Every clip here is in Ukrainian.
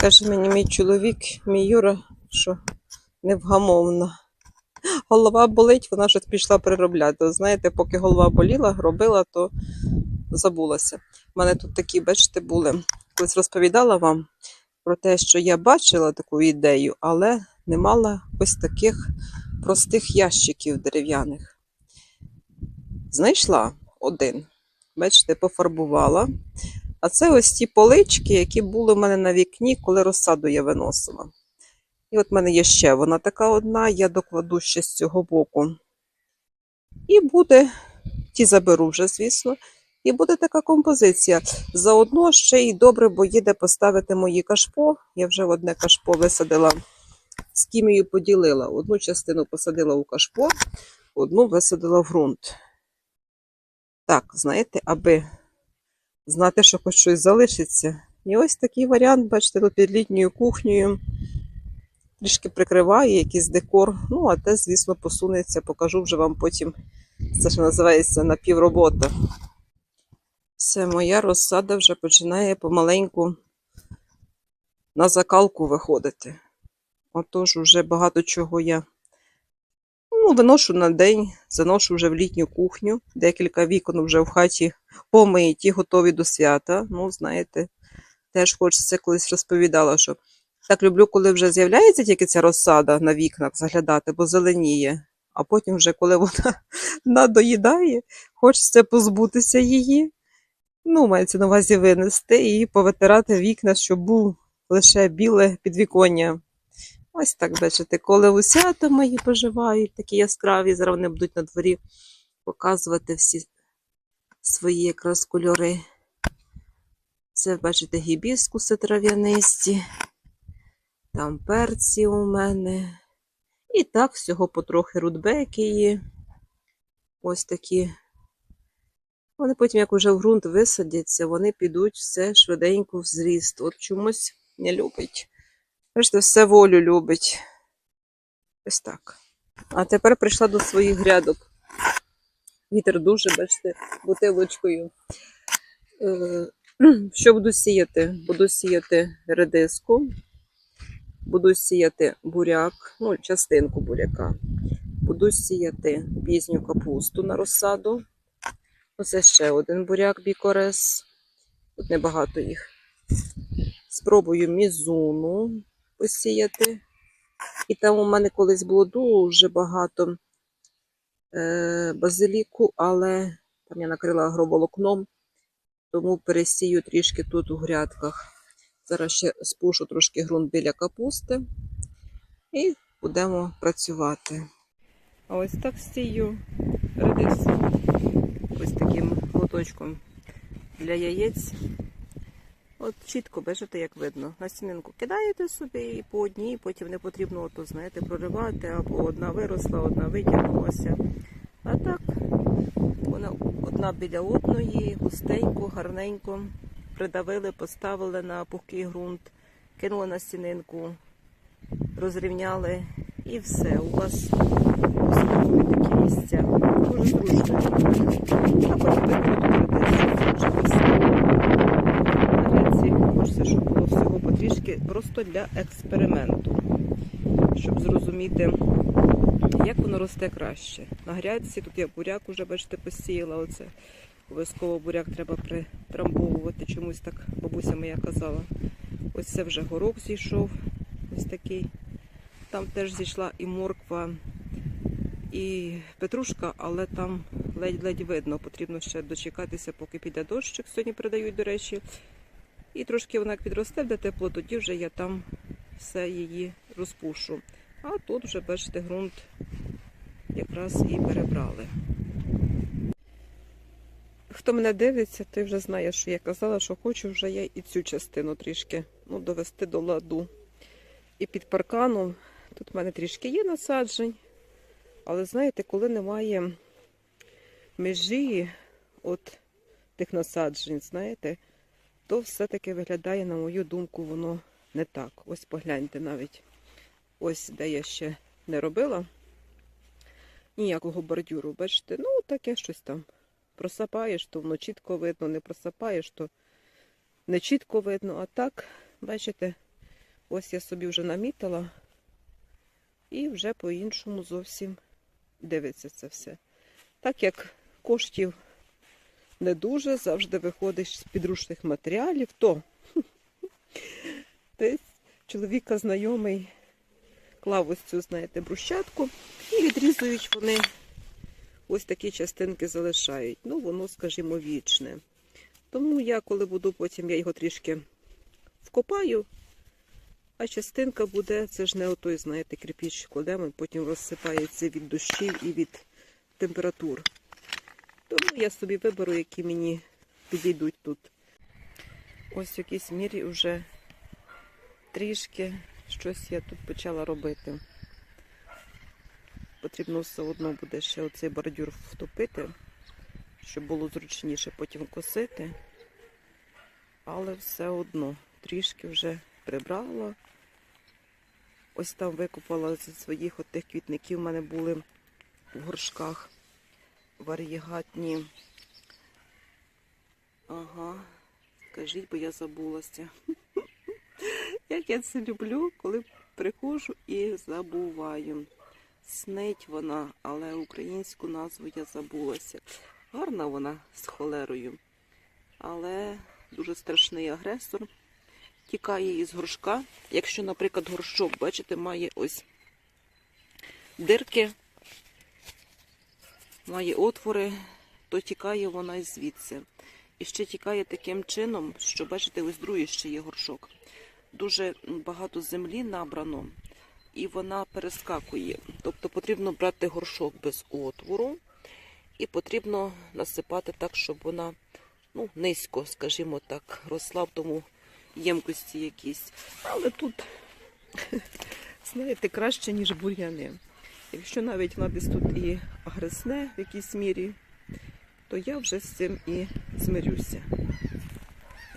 Каже мені мій чоловік, мій Юра, що невгамовна. Голова болить, вона щось пішла переробляти. Знаєте, поки голова боліла, робила, то забулася. У мене тут такі, бачите, були. Колись розповідала вам про те, що я бачила таку ідею, але не мала ось таких простих ящиків дерев'яних. Знайшла один. Бачите, пофарбувала. А це ось ті полички, які були в мене на вікні, коли розсаду я виносила. І от в мене є ще вона така одна, я докладу ще з цього боку. І буде, ті заберу вже, звісно, і буде така композиція. Заодно ще й добре, бо їде поставити мої кашпо. Я вже одне кашпо висадила, з кім'єю поділила. Одну частину посадила у кашпо, одну висадила в ґрунт. Так, знаєте, аби знати, що хоч щось залишиться. І ось такий варіант, бачите, тут під літньою кухнею. Трішки прикриває якийсь декор. Ну, а те, звісно, посунеться, покажу вже вам потім. Це що називається напівробота. Все, моя розсада вже починає помаленьку на закалку виходити. Отож, уже багато чого я ну, виношу на день, заношу вже в літню кухню. Декілька вікон вже в хаті помиті, готові до свята. Ну, знаєте, теж хочеться колись розповідала, що так люблю, коли вже з'являється тільки ця розсада на вікнах заглядати, бо зеленіє. А потім, вже, коли вона надоїдає, хочеться позбутися її. Ну, мається на увазі винести і повитирати вікна, щоб був лише біле підвіконня. Ось так, бачите, коли усята мої поживають, такі яскраві, зараз вони будуть на дворі показувати всі свої якраз кольори. Це, бачите, гібіскуси трав'янисті, там перці у мене. І так, всього потрохи рудбекії. Ось такі. Вони потім, як вже в ґрунт висадяться, вони підуть все швиденько в зріст. От чомусь не любить. Бачите, все волю любить. Ось так. А тепер прийшла до своїх грядок. Вітер дуже, бачите, бутилочкою. Е, Що буду сіяти? Буду сіяти редиску, буду сіяти буряк, ну, частинку буряка. Буду сіяти пізню капусту на розсаду. Оце ще один буряк бікорес. Тут небагато їх. Спробую мізуну посіяти. І там у мене колись було дуже багато е, базиліку, але там я накрила агроволокном, тому пересію трішки тут у грядках. Зараз ще спушу трошки ґрунт біля капусти і будемо працювати. А ось так сію редис. Ось таким лоточком для яєць. От чітко, бачите, як видно. На стінинку кидаєте собі і по одній, потім не потрібно ото, знаєте, проривати, або одна виросла, одна витягнулася. А так, вона одна біля одної, густенько, гарненько придавили, поставили на пухкий ґрунт, кинули на стінинку, розрівняли і все. У вас основні такі місця. Дуже зручно. А потім викрутити вже все. Наразі хочеться, щоб було всього потрішки просто для експерименту, щоб зрозуміти, як воно росте краще. На грядці тут я буряк уже, бачите, посіяла. Оце обов'язково буряк треба притрамбовувати. Чомусь так бабуся моя казала. Ось це вже горох зійшов. Ось такий. Там теж зійшла і морква, і петрушка, але там ледь-ледь видно. Потрібно ще дочекатися, поки піде дощик. Сьогодні передають, до речі. І трошки вона як підросте, де тепло, тоді вже я там все її розпушу. А тут вже, бачите, ґрунт якраз і перебрали. Хто мене дивиться, той вже знає, що я казала, що хочу вже я і цю частину трішки ну, довести до ладу. І під парканом тут в мене трішки є насаджень. Але знаєте, коли немає межі от тих насаджень, знаєте, то все-таки виглядає, на мою думку, воно не так. Ось погляньте навіть. Ось де я ще не робила ніякого бордюру. Бачите, ну таке щось там. Просапаєш, то воно чітко видно, не просапаєш, то не чітко видно. А так, бачите, Ось я собі вже намітила. І вже по-іншому зовсім дивиться це все. Так як коштів не дуже, завжди виходиш з підручних матеріалів, то десь чоловіка знайомий клав ось цю, знаєте, брусчатку і відрізують вони ось такі частинки залишають. Ну, воно, скажімо, вічне. Тому я, коли буду потім, я його трішки вкопаю, а частинка буде, це ж не отой, знаєте, кирпіч кладемо, потім розсипається від дощів і від температур. Тому я собі виберу, які мені підійдуть тут. Ось в якійсь мірі вже трішки щось я тут почала робити. Потрібно все одно буде ще оцей бордюр втопити, щоб було зручніше потім косити. Але все одно трішки вже прибрала. Ось там викопала зі своїх тих квітників. У мене були в горшках варігатні. Ага, кажіть, бо я забулася. Як я це люблю, коли приходжу і забуваю. Снить вона, але українську назву я забулася. Гарна вона з холерою, але дуже страшний агресор. Тікає із горшка. Якщо, наприклад, горшок, бачите, має ось дирки, має отвори, то тікає вона і звідси. І ще тікає таким чином, що, бачите, ось другий ще є горшок. Дуже багато землі набрано, і вона перескакує. Тобто потрібно брати горшок без отвору, і потрібно насипати так, щоб вона ну, низько, скажімо так, росла в тому ємкості якісь. Але тут, знаєте, краще, ніж бур'яни. Якщо навіть вона тут і агресне в якійсь мірі, то я вже з цим і змирюся.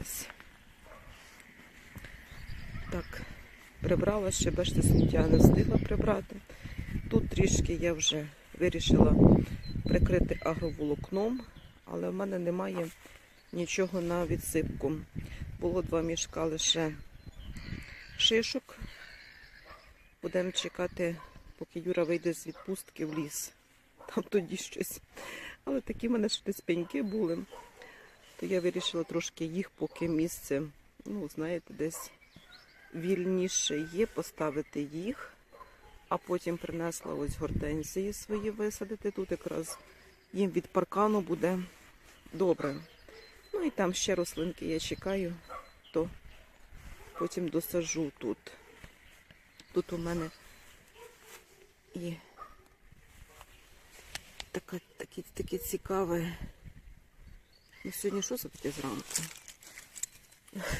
Ось. Так, прибрала ще, бачите, сміття не встигла прибрати. Тут трішки я вже вирішила прикрити агроволокном, але в мене немає нічого на відсипку. Було два мішка лише шишок. Будемо чекати, поки Юра вийде з відпустки в ліс. Там тоді щось. Але такі в мене ще десь пеньки були. То я вирішила трошки їх, поки місце, ну, знаєте, десь вільніше є, поставити їх, а потім принесла ось гортензії свої висадити. Тут якраз їм від паркану буде добре. Ну і там ще рослинки я чекаю, то потім досажу тут. Тут у мене і таке, таке, таке цікаве. Ну, сьогодні що за таке зранку?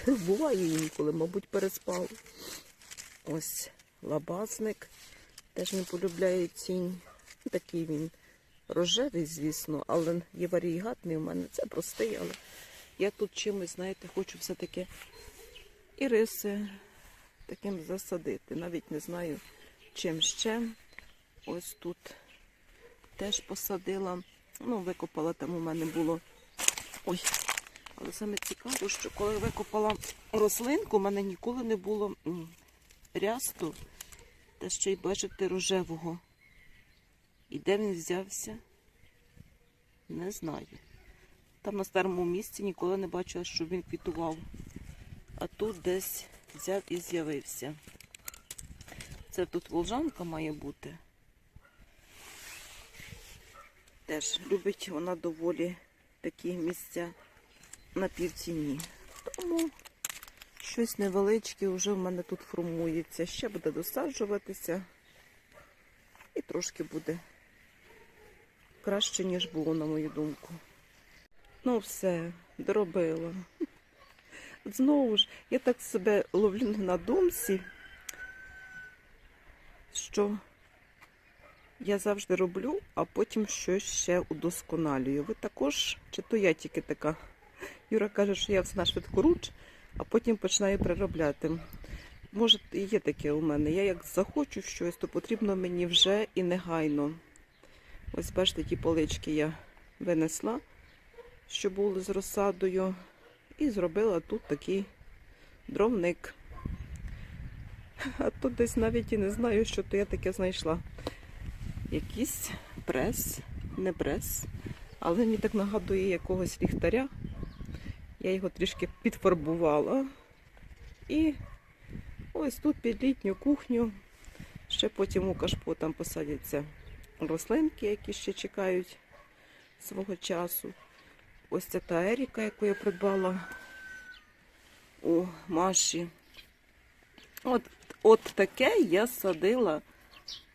Буває інколи, мабуть, переспав. Ось лабазник. Теж не полюбляє тінь. Такий він рожевий, звісно, але є варігатний у мене. Це простий, але я тут чимось, знаєте, хочу все-таки і риси таким засадити. Навіть не знаю, чим ще. Ось тут теж посадила. Ну, викопала там у мене було. Ой, але саме цікаво, що коли викопала рослинку, у мене ніколи не було рясту, та ще й бачите рожевого. І де він взявся? Не знаю. Там на старому місці ніколи не бачила, щоб він квітував. А тут десь взяв і з'явився. Це тут волжанка має бути. Теж любить вона доволі такі місця на півціні. Тому щось невеличке вже в мене тут формується. Ще буде досаджуватися. І трошки буде краще, ніж було, на мою думку. Ну, все, доробила. Знову ж, я так себе ловлю на думці, що я завжди роблю, а потім щось ще удосконалюю. Ви також, чи то я тільки така? Юра каже, що я все на швидкоруч, а потім починаю переробляти. Може, і є таке у мене. Я як захочу щось, то потрібно мені вже і негайно. Ось бачите, ті полички я винесла, що були з розсадою, і зробила тут такий дровник. А тут десь навіть і не знаю, що то я таке знайшла. Якийсь прес, не прес, але мені так нагадує якогось ліхтаря. Я його трішки підфарбувала. І ось тут під літню кухню. Ще потім у кашпо там посадяться рослинки, які ще чекають свого часу. Ось це та Еріка, яку я придбала у Маші. От, от таке я садила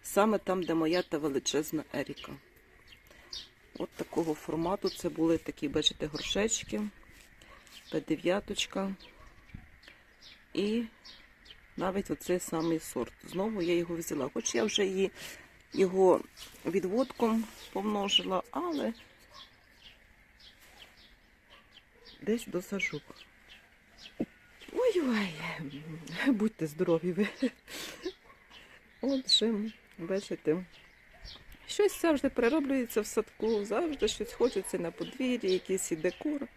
саме там, де моя та величезна Еріка. От такого формату це були такі, бачите, горшечки, П9. І навіть оцей самий сорт. Знову я його взяла. Хоч я вже її, його відводком помножила, але десь досажу. Ой-ой, будьте здорові ви. Отже, бачите, щось завжди перероблюється в садку, завжди щось хочеться на подвір'ї, якийсь і декор.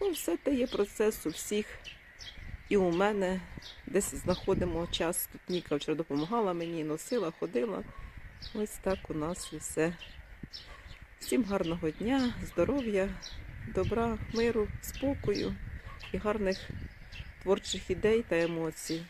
Ну, все те є процес у всіх. І у мене десь знаходимо час. Тут Ніка вчора допомагала мені, носила, ходила. Ось так у нас і все. Всім гарного дня, здоров'я, добра, миру, спокою і гарних творчих ідей та емоцій.